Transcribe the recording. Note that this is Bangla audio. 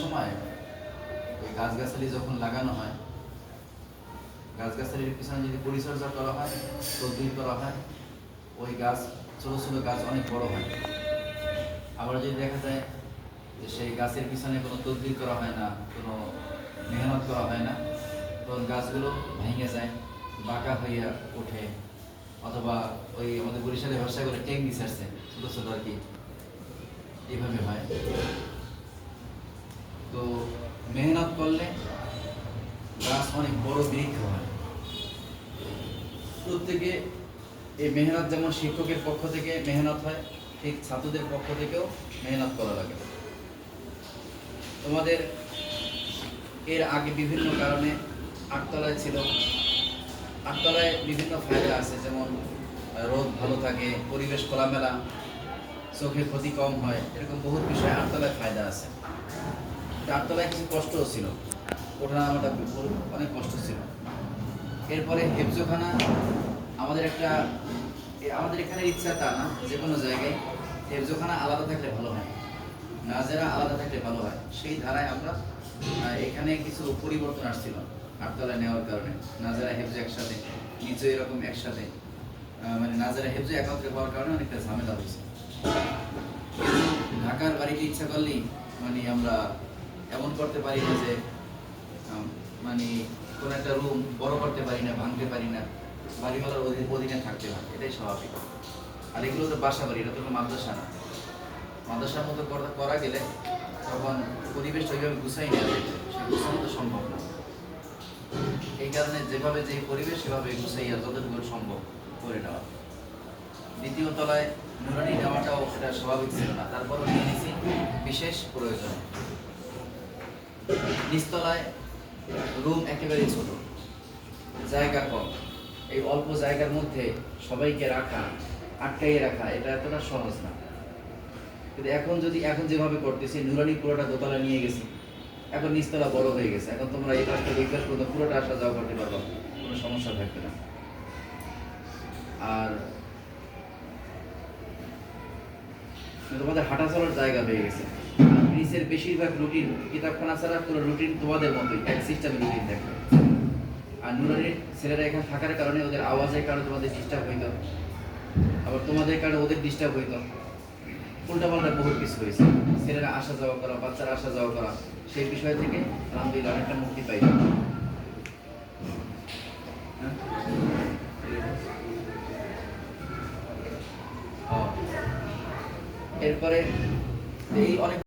সময় ওই গাছগাছালি যখন লাগানো হয়, গাছগাছালির পিছনে যদি পরিচর্যা করা হয় তদবির করা হয়, ওই গাছ, ছোট ছোট গাছ অনেক বড় হয়। আবার যদি দেখা যায় যে সেই গাছের পিছনে কোনো তদবির করা হয় না, কোনো মেহনত করা হয় না, তখন গাছগুলো ভেঙে যায়, বাঁকা হইয়া ওঠে, অথবা ওই আমাদের বরিশালে ভাষা করে টেঙ্গি ছাড়ছে, ছোট ছোট আর কি। এইভাবে হয়। তো মেহনত করলে গাছ অনেক বড় বৃক্ষ হয়। প্রত্যেকে এই মেহনত যেমন শিক্ষকের পক্ষ থেকে মেহনত হয়, ঠিক ছাত্রদের পক্ষ থেকেও মেহনত করা লাগে। তোমাদের এর আগে বিভিন্ন কারণে আটতলায় ছিল। আটতলায় বিভিন্ন ফায়দা আছে, যেমন রোদ ভালো থাকে, পরিবেশ খোলামেলা, চোখের ক্ষতি কম হয়, এরকম বহুত বিষয়ে আটতলায় ফায়দা আছে। আটতলায় কিছু কষ্টও ছিল ওঠা নামাটা অনেক কষ্ট ছিল। এরপরে হেফজোখানা, আমাদের একটা আমাদের এখানে ইচ্ছা তা না যে কোনো জায়গায় হেফজোখানা আলাদা থাকলে ভালো হয়। নাজেরা আলাদা থাকলে ভালো হয়। সেই ধারায় আমরা এখানে কিছু পরিবর্তন আসছিল আটতলায় নেওয়ার কারণে। নাজারা, হেফজো একসাথে, নিচে এরকম একসাথে মানে নাজারা, হেফজো একত্রে হওয়ার কারণে অনেকটা ঝামেলা হয়েছে। ঢাকার বাড়িতে ইচ্ছা করলেই মানে আমরা এমন করতে পারি না যে মানে কোন একটা রুম বড় করতে পারি না, ভাঙতে পারি না, বাড়িওয়ালার অধীন- থাকতে হয়, এটাই স্বাভাবিক। আর এগুলো তো বাসা বাড়ি, এটা তো মাদ্রাসা না। মাদ্রাসার মতো করা- গেলে তখন পরিবেশ ওইভাবে গুছাই নেওয়া যায়, সে গুছানো তো সম্ভব না। এই কারণে যেভাবে যে পরিবেশ, সেভাবে গুছাইয়া যতটুকু সম্ভব করে নেওয়া। দ্বিতীয় তলায় নুরানি নেওয়াটাও সেটা স্বাভাবিক ছিল না, তারপরও নিয়ে নিয়েছি বিশেষ প্রয়োজন। নিচতলায় রুম একেবারেই ছোট। জায়গা কম। এই অল্প জায়গার মধ্যে সবাইকে রাখা, আটকাইয়ে রাখা, এটা এতটা সহজ না। কিন্তু এখন যদি, এখন যেভাবে করতেছি, নুরানি পুরোটা দোতলা নিয়ে গেছি। এখন নিচতলা বড় হয়ে গেছে। এখন তোমরা এই এই পাশ পর্যন্ত পুরোটা আসা যাওয়া করতে পারবা। কোনো সমস্যা থাকবে না। আর তোমাদের হাঁটা চলার জায়গা হয়ে গেছে। নিচের বেশিরভাগ রুটিন কিতাবখানা ছাড়া পুরো রুটিন তোমাদের মতোই, এক সিস্টেমে রুটিন দেখবে আর নুরানির ছেলেরা এখানে থাকার কারণে ওদের আওয়াজের কারণে তোমাদের ডিস্টার্ব হইতো। আবার তোমাদের কারণে ওদের ডিস্টার্ব হইতো। উল্টা পাল্টা বহুত কিছু হয়েছে ছেলেরা আসা যাওয়া করা, বাচ্চারা আসা যাওয়া করা, সেই বিষয় থেকে আলহামদুলিল্লাহ অনেকটা মুক্তি পাই। হ্যাঁ? এরপরে এই অনেক